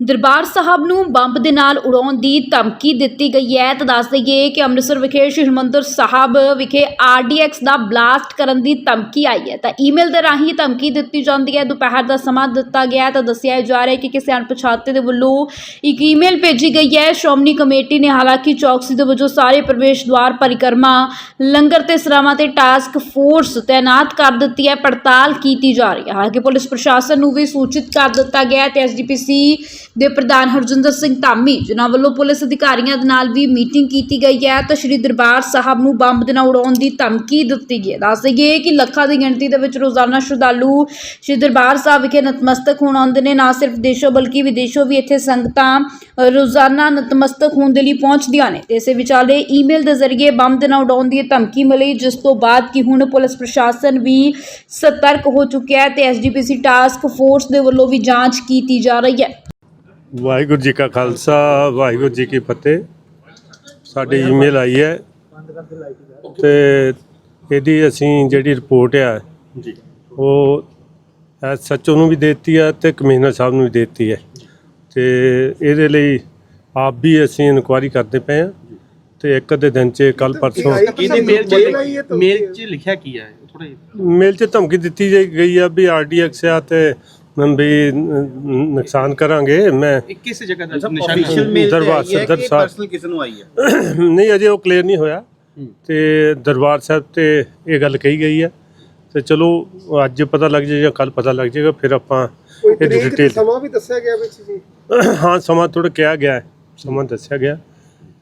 ਦਰਬਾਰ ਸਾਹਿਬ ਨੂੰ ਬੰਬ ਦੇ ਨਾਲ ਉਡਾਉਣ ਦੀ ਧਮਕੀ ਦਿੱਤੀ ਗਈ ਹੈ। ਤਾਂ ਦੱਸ ਦਈਏ ਕਿ ਅੰਮ੍ਰਿਤਸਰ ਵਿਖੇ ਸ਼੍ਰੀ ਹਰਿਮੰਦਰ ਸਾਹਿਬ ਵਿਖੇ ਆਰਡੀਐਕਸ ਦਾ ਬਲਾਸਟ ਕਰਨ ਦੀ ਧਮਕੀ ਆਈ ਹੈ। ਤਾਂ ਈਮੇਲ ਦੇ ਰਾਹੀਂ ਧਮਕੀ ਦਿੱਤੀ ਜਾਂਦੀ ਹੈ। ਦੁਪਹਿਰ ਦਾ ਸਮਾਂ ਦਿੱਤਾ ਗਿਆ ਤਾਂ ਦੱਸਿਆ ਜਾ ਰਿਹਾ ਹੈ ਕਿ ਕਿਸੇ ਅਣਪਛਾਤੇ ਦੇ ਵੱਲੋਂ ਇੱਕ ਈਮੇਲ ਭੇਜੀ ਗਈ ਹੈ। ਸ਼੍ਰੋਮਣੀ ਕਮੇਟੀ ਨੇ ਹਾਲਾਂਕਿ ਚੌਕਸੀ ਦੇ ਵਜੋਂ ਸਾਰੇ ਪ੍ਰਵੇਸ਼ ਦੁਆਰ, ਪਰਿਕਰਮਾ, ਲੰਗਰ ਤੇ ਸਰਾਵਾਂ ਤੇ ਟਾਸਕ ਫੋਰਸ ਤਾਇਨਾਤ ਕਰ ਦਿੱਤੀ ਹੈ। ਪੜਤਾਲ ਕੀਤੀ ਜਾ ਰਹੀ ਹੈ। ਹਾਲਾਂਕਿ ਪੁਲਿਸ ਪ੍ਰਸ਼ਾਸਨ ਨੂੰ ਵੀ ਸੂਚਿਤ ਕਰ ਦਿੱਤਾ ਗਿਆ ਹੈ। ਤੇ ਐਸਜੀਪੀਸੀ ਦੇ ਪ੍ਰਧਾਨ ਹਰਜਿੰਦਰ ਸਿੰਘ ਧਾਮੀ, ਜਿਨ੍ਹਾਂ ਵੱਲੋਂ ਪੁਲਿਸ ਅਧਿਕਾਰੀਆਂ ਦੇ ਨਾਲ ਵੀ ਮੀਟਿੰਗ ਕੀਤੀ ਗਈ ਹੈ, ਤਾਂ ਸ਼੍ਰੀ ਦਰਬਾਰ ਸਾਹਿਬ ਨੂੰ ਬੰਬ ਦੇ ਨਾਲ ਉਡਾਉਣ ਦੀ ਧਮਕੀ ਦਿੱਤੀ ਗਈ ਹੈ। ਦੱਸ ਦਈਏ ਕਿ ਲੱਖਾਂ ਦੀ ਗਿਣਤੀ ਦੇ ਵਿੱਚ ਰੋਜ਼ਾਨਾ ਸ਼ਰਧਾਲੂ ਸ਼੍ਰੀ ਦਰਬਾਰ ਸਾਹਿਬ ਵਿਖੇ ਨਤਮਸਤਕ ਹੋਣ ਆਉਂਦੇ ਨੇ, ਨਾ ਸਿਰਫ ਦੇਸ਼ੋਂ ਬਲਕਿ ਵਿਦੇਸ਼ੋਂ ਵੀ ਇੱਥੇ ਸੰਗਤਾਂ ਰੋਜ਼ਾਨਾ ਨਤਮਸਤਕ ਹੋਣ ਦੇ ਲਈ ਪਹੁੰਚਦੀਆਂ ਨੇ। ਤੇ ਇਸੇ ਵਿਚਾਲੇ ਈਮੇਲ ਦੇ ਜ਼ਰੀਏ ਬੰਬ ਦੇ ਨਾਲ ਉਡਾਉਣ ਦੀ ਧਮਕੀ ਮਿਲੀ, ਜਿਸ ਤੋਂ ਬਾਅਦ ਕਿ ਹੁਣ ਪੁਲਿਸ ਪ੍ਰਸ਼ਾਸਨ ਵੀ ਸਤਰਕ ਹੋ ਚੁੱਕਿਆ ਹੈ ਤੇ ਐਸਜੀਪੀਸੀ ਟਾਸਕ ਫੋਰਸ ਦੇ ਵੱਲੋਂ ਵੀ ਜਾਂਚ ਕੀਤੀ ਜਾ ਰਹੀ ਹੈ। ਵਾਹਿਗੁਰੂ ਜੀ ਕਾ ਖਾਲਸਾ ਵਾਹਿਗੁਰੂ ਜੀ ਕੀ ਫਤਿਹ। ਸਾਡੀ ਈਮੇਲ ਆਈ ਹੈ ਤੇ ਇਹਦੀ ਅਸੀਂ ਜਿਹੜੀ ਰਿਪੋਰਟ ਆ ਜੀ। ਉਹ ਐਸਐਚਓ ਨੂੰ ਵੀ ਦਿੱਤੀ ਹੈ ਤੇ ਕਮਿਸ਼ਨਰ ਸਾਹਿਬ ਨੂੰ ਵੀ ਦਿੱਤੀ ਹੈ ਤੇ ਇਹਦੇ ਲਈ ਆਪ ਵੀ ਅਸੀਂ ਇਨਕੁਆਇਰੀ ਕਰਦੇ ਪਏ ਹਾਂ ਤੇ ਇੱਕ ਅੱਧੇ ਦਿਨ ਚ ਕੱਲ ਪਰਸੋਂ ਇਹਦੀ ਮੇਲ ਚ ਮੇਲ ਚ ਲਿਖਿਆ ਕੀ ਹੈ ਥੋੜਾ ਮੇਲ 'ਚ ਧਮਕੀ ਦਿੱਤੀ ਗਈ ਆ ਵੀ ਆਰਡੀਐਕਸ ਆ ਤੇ ਵੀ ਨ- ਨੁਕਸਾਨ ਕਰਾਂਗੇ। ਮੈਂ ਇਹ ਕਿਸ ਜਗ੍ਹਾ ਦਾ ਅਫੀਸ਼ੀਅਲ ਨਿਸ਼ਾਨ ਮੇਲ ਦਰਬਾਰ ਤੇ ਆਈ ਹੈ ਸਦਰ ਕਿ ਸਾਹਿਬ। ਪਰਸਨਲ ਕਿਸ ਨੂੰ ਆਈ ਹੈ? ਨਹੀਂ ਅਜੇ ਉਹ ਕਲੀਅਰ ਨਹੀਂ ਹੋਇਆ। ਤੇ ਦਰਬਾਰ ਸਾਹਿਬ ਤੇ ਇਹ ਗੱਲ ਕਹੀ ਗਈ ਹੈ। ਤੇ ਚਲੋ ਅੱਜ ਪਤਾ ਲੱਗ ਜਾਏ ਜਾਂ ਕੱਲ ਪਤਾ ਲੱਗ ਜਾਏਗਾ ਫਿਰ ਆਪਾਂ ਕੋਈ ਇਹਦੀ ਤਰੀਕ ਤੇ ਡਿਟੇਲ ਸਮਾਂ ਵੀ ਦੱਸਿਆ ਗਿਆ ਵਿੱਚ ਜੀ? ਹਾਂ ਸਮਾਂ ਥੋੜਾ ਕਿਹਾ ਗਿਆ ਹੈ। ਸਮਾਂ ਦੱਸਿਆ ਗਿਆ।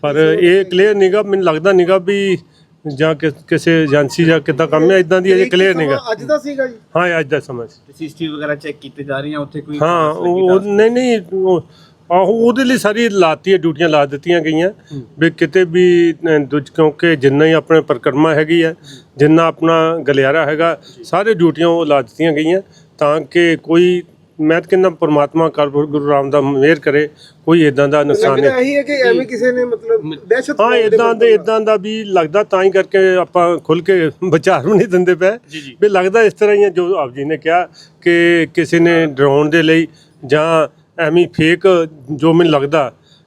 ਪਰ ਇਹ ਕਲੀਅਰ ਨਹੀਂਗਾ ਮੈਨੂੰ ਲੱਗਦਾ ਨਹੀਂਗਾ ਵੀ ਜਾਂ ਕਿ- ਕਿਸੇ ਏਜੰਸੀ ਜਾਂ ਕਿੱਦਾਂ ਕੰਮ ਹੈ ਇਦਾਂ ਦੀ ਅਜੇ ਕਲੀਅਰ ਨਹੀਂਗਾ ਅੱਜ ਦਾ ਸੀਗਾ ਜੀ? ਹਾਂ ਇਹ ਅੱਜ ਦਾ ਸਮਾਂ ਸੀ। ਸੀਸੀਟੀਵੀ ਵਗੈਰਾ ਚੈੱਕ ਕੀਤੇ ਜਾ ਰਹੀਆਂ ਉੱਥੇ ਕੋਈ ਹਾਂ ਖਾਸ ਲੱਗੀ ਉਹ ਨਹੀਂ ਨਹੀਂ ਉਹ- ਆਹੋ ਉਹਦੇ ਲਈ ਸਾਰੀ ਲਾਤੀ ਹੈ ਡਿਊਟੀਆਂ ਲਾ ਦਿੱਤੀਆਂ ਗਈਆਂ। ਵੀ ਕਿਤੇ ਵੀ ਅ, ਦੂਜ ਕਿਉਂਕਿ ਜਿੰਨਾ ਹੀ ਆਪਣੇ ਪਰਿਕਰਮਾ ਹੈਗੀ ਹੈ ਜਿੰਨਾ ਆਪਣਾ ਗਲਿਆਰਾ ਹੈਗਾ ਸਾਰੇ ਡਿਊਟੀਆਂ ਉਹ ਲਾ ਦਿੱਤੀਆਂ ਗਈਆਂ ਤਾਂ ਕਿ ਕੋਈ ਮੈਂ ਤਾਂ ਕਹਿੰਦਾ ਪਰਮਾਤਮਾ ਕਰ ਗੁਰੂ ਰਾਮ ਦਾ ਮਿਹਰ ਕਰੇ ਕੋਈ ਇਦਾਂ ਦਾ ਨੁਕਸਾਨ ਲੱਗਦਾ ਨਹੀਂ ਇਹੀ ਹੈ ਕਿ ਐਵੇਂ ਕਿਸੇ ਨੇ ਮਤਲਬ ਦਹਿਸ਼ਤ ਹਾਂ ਇਦਾਂ ਦੇ ਇਦਾਂ ਦਾ ਵੀ ਲੱਗਦਾ ਤਾਂ ਹੀ ਕਰਕੇ ਆਪਾਂ ਖੁੱਲ ਕੇ ਵਿਚਾਰ ਨੂੰ ਨਹੀਂ ਦਿੰਦੇ ਪਏ। ਵੀ ਲੱਗਦਾ ਇਸ ਤਰ੍ਹਾਂ ਹੀ ਹੈ ਜੋ ਆਪ ਜੀ ਨੇ ਕਿਹਾ ਕਿ ਕਿਸੇ ਨੇ ਡਰਾਉਣ ਦੇ ਲਈ ਜਾਂ ਐਵੇਂ ਫੇਕ ਜੋ ਮੈਨੂੰ ਲੱਗਦਾ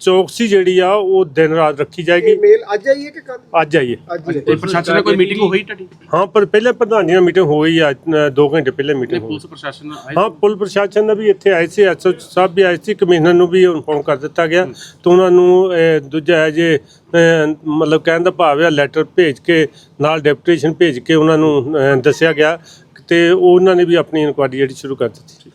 ਚੌਕਸੀ ਜਿਹੜੀ ਆ ਉਹ ਦਿਨ ਰਾਤ ਰੱਖੀ ਜਾਏਗੀ। ਮੇਲ ਅੱਜ ਆਈ ਹੈ ਕਿ ਕੱਲ ਅੱਜ ਆਈਏ ਅੱਜ ਹੀ ਹੈ। ਤੇ ਪ੍ਰਸ਼ਾਸਨ ਨਾਲ ਕੋਈ ਮੀਟਿੰਗ ਹੋਈ ਤੁਹਾਡੀ? ਹਾਂ ਪਰ ਪਹਿਲੇ ਪ੍ਰਧਾਨ ਜੀ ਨਾਲ ਮੀਟਿੰਗ ਹੋ ਗਈ ਆ 2 ਘੰਟੇ ਪਹਿਲੇ ਮੀਟਿੰਗ ਹੋ ਪੁਲਿਸ ਪ੍ਰਸ਼ਾਸਨ ਨਾਲ ਆਏ ਹਾਂ ਪੁਲ ਪ੍ਰਸ਼ਾਸਨ ਦਾ ਵੀ ਇੱਥੇ ਆਏ ਸੀ ਐਸਓ ਸਾਹਿਬ ਵੀ ਆਏ ਸੀ ਕਮਿਸ਼ਨਰ ਨੂੰ ਵੀ ਇਨਫੋਰਮ ਕਰ ਦਿੱਤਾ ਗਿਆ। ਤੇ ਉਹਨਾਂ ਨੂੰ ਦੂਜਾ ਹੈ ਜੇ ਅਹ, ਮਤਲਬ ਕਹਿਣ ਦਾ ਭਾਵ ਹੈ ਲੈਟਰ ਭੇਜ ਕੇ ਨਾਲ ਡੈਪੂਟੇਸ਼ਨ ਭੇਜ ਕੇ ਉਹਨਾਂ ਨੂੰ ਅਹ, ਦੱਸਿਆ ਗਿਆ। ਤੇ ਉਹਨਾਂ ਨੇ ਵੀ ਆਪਣੀ ਇਨਕੁਆਇਰੀ ਜਿਹੜੀ ਸ਼ੁਰੂ ਕਰ ਦਿੱਤੀ।